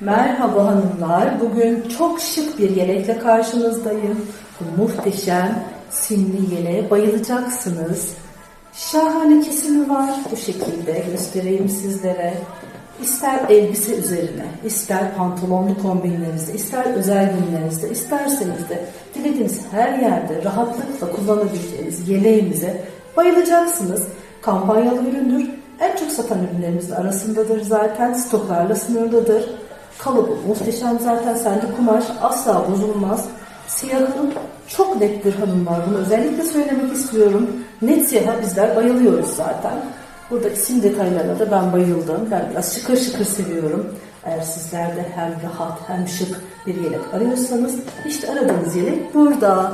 Merhaba hanımlar. Bugün çok şık bir yelekle karşınızdayım. Bu muhteşem simli yeleğe bayılacaksınız. Şahane kesimi var. Bu şekilde göstereyim sizlere. İster elbise üzerine, ister pantolonlu kombinlerinizde, ister özel günlerinizde, isterseniz de dilediğiniz her yerde rahatlıkla kullanabileceğiniz yeleğimize bayılacaksınız. Kampanyalı üründür. En çok satan ürünlerimizin arasındadır zaten. Stoklarla sınırlıdır. Kalıbı muhteşem zaten. Sende kumaş asla bozulmaz. Siyahı çok nettir hanımlar. Bunu özellikle söylemek istiyorum. Net siyaha bizler bayılıyoruz zaten. Burada isim detaylarına da ben bayıldım. Ben biraz şıkır şıkır seviyorum. Eğer sizler de hem rahat hem şık bir yelek arıyorsanız işte aradığınız yelek burada.